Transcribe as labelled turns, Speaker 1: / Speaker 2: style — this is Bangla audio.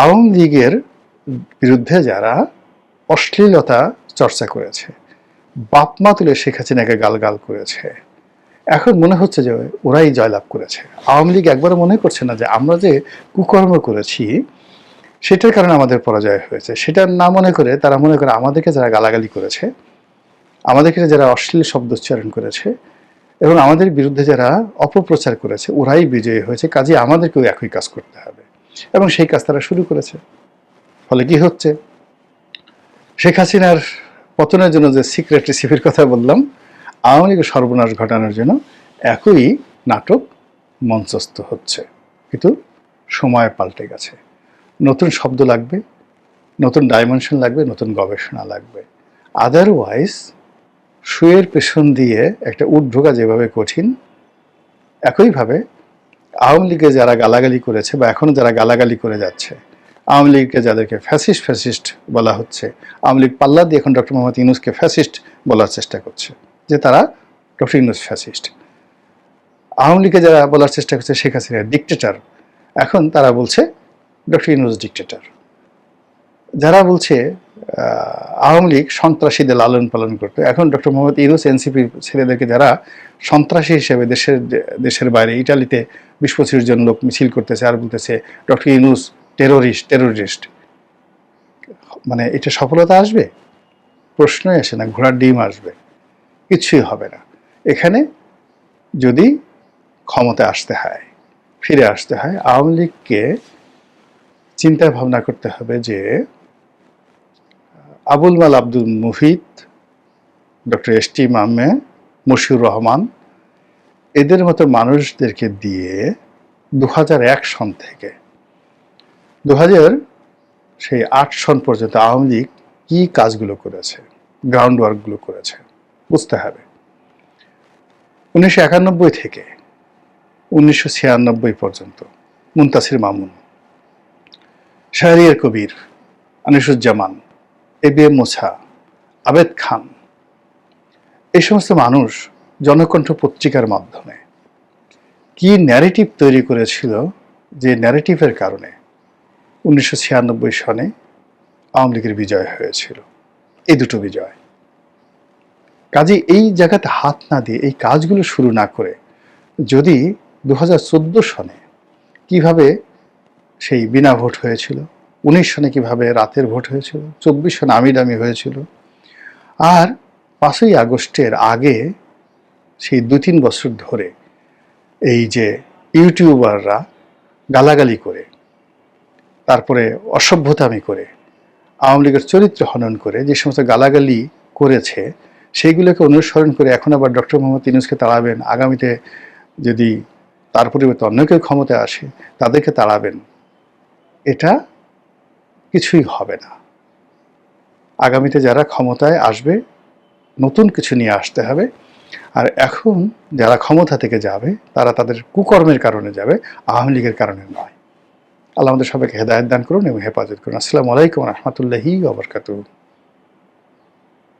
Speaker 1: আওয়ামী লীগের বিরুদ্ধে যারা অশ্লীলতা চর্চা করেছে, বাপমা তুলে শেখ হাসিনাকে গালগাল করেছে, এখন মনে হচ্ছে যে ওরাই জয়লাভ করেছে। আওয়ামী লীগ একবারও মনে করছে না যে আমরা যে কুকর্ম করেছি, সেটার কারণে আমাদের পরাজয় হয়েছে। সেটা না মনে করে তারা মনে করে আমাদেরকে যারা গালাগালি করেছে, আমাদেরকে যারা অশ্লীল শব্দ উচ্চারণ করেছে এবং আমাদের বিরুদ্ধে যারা অপপ্রচার করেছে, ওরাই বিজয়ী হয়েছে। কাজে আমাদেরকেও একই কাজ করতে হবে। এবং সেই কাজ তারা শুরু করেছে। ফলে কি হচ্ছে? শেখ হাসিনার পতনের জন্য যে সিক্রেট রেসিপির কথা বললাম, আওয়ামী লীগের সর্বনাশ ঘটানোর জন্য একই নাটক মঞ্চস্থ হচ্ছে। কিন্তু সময় পাল্টে গেছে। নতুন শব্দ লাগবে, নতুন ডাইমেনশন লাগবে, নতুন গবেষণা লাগবে। আদারওয়াইজ শুয়ের পেছন দিয়ে একটা উট ঢোকা যেভাবে কঠিন, একইভাবে আওয়ামী লীগে যারা গালাগালি করেছে বা এখনও যারা গালাগালি করে যাচ্ছে, আওয়ামী লীগকে যাদেরকে ফ্যাসিস্ট ফ্যাসিস্ট বলা হচ্ছে, আওয়ামী লীগ পাল্লা দিয়ে এখন ডক্টর মোহাম্মদ ইউনুসকে ফ্যাসিস্ট বলার চেষ্টা করছে, যে তারা ডক্টর ইউনুস ফ্যাসিস্ট আওয়ামী লীগে যারা বলার চেষ্টা করছে শেখ হাসিনা ডিকটেটার এখন তারা বলছে ডক্টর ইউনুস ডিকটেটার যারা বলছে আওয়ামী লীগ সন্ত্রাসীদের লালন পালন করতো। এখন ডক্টর মোহাম্মদ ইউনুস এনসিপি ছেলেদেরকে যারা সন্ত্রাসী হিসেবে দেশের দেশের বাইরে, ইটালিতে বিশ পঁচিশ জন লোক মিছিল করতেছে আর বলতেছে, ডক্টর ইউনুস টেরোরিস্ট টেরোরিস্ট মানে এটা সফলতা আসবে? প্রশ্নই আসে না, ঘোড়ার ডিম আসবে। কিছুই হবে না। এখানে যদি ক্ষমতা আসতে হয়, ফিরে আসতে হয়, আওয়ামী লীগকে চিন্তা ভাবনা করতে হবে যে Abul Maal Abdul Muhith doctor S T মামে, Moshiur Rahman, এদের মতো মানুষদেরকে দিয়ে দু সন থেকে দু হাজার সেই আট সন পর্যন্ত আওয়ামী লীগ কী কাজগুলো করেছে গ্রাউন্ড ওয়ার্কগুলো করেছে, বুঝতে হবে। উনিশশো একানব্বই থেকে উনিশশো ছিয়ানব্বই পর্যন্ত Muntassir Mamun, Shahriar Kabir, Anisuzzaman A B M Musa Abed Khan. এই সমস্ত মানুষ জনকণ্ঠ পত্রিকার মাধ্যমে। কি ন্যারেটিভ তৈরি করেছিল যে ন্যারেটিভের কারণে উনিশশো ছিয়ানব্বই সনে আওয়ামী লীগের বিজয় হয়েছিল? এই দুটো বিজয়। কাজে এই জায়গাতে হাত না দিয়ে এই কাজগুলো শুরু না করে যদি দু হাজার চোদ্দ সনে কীভাবে সেই বিনা ভোট হয়েছিল? উনিশ সনে কীভাবে রাতের ভোট হয়েছিল? চব্বিশ সনে আমিডামি হয়েছিল। আর পাঁচই আগস্টের আগে সেই দু তিন বছর ধরে এই যে ইউটিউবাররা গালাগালি করে, তারপরে অসভ্যতামি করে, আওয়ামী লীগের চরিত্র হনন করে, যে সমস্ত গালাগালি করেছে, সেইগুলোকে অনুসরণ করে এখন আবার ডক্টর মোহাম্মদ ইনুসকে তাড়াবেন। আগামীতে যদি তার পরিবর্তে অন্য কেউ ক্ষমতায় আসে, তাদেরকে তাড়াবেন। এটা কিছুই হবে না। আগামীতে যারা ক্ষমতায় আসবে, নতুন কিছু নিয়ে আসতে হবে। আর এখন যারা ক্ষমতা থেকে যাবে, তারা তাদের কুকর্মের কারণে যাবে, আওয়ামী লীগের কারণে নয়। আল্লাহ আমাদের সবাইকে হেদায়ত দান করুন এবং হেফাজত করুন। আসসালামু আলাইকুম রহমতুল্লাহি ওবরকাতুহ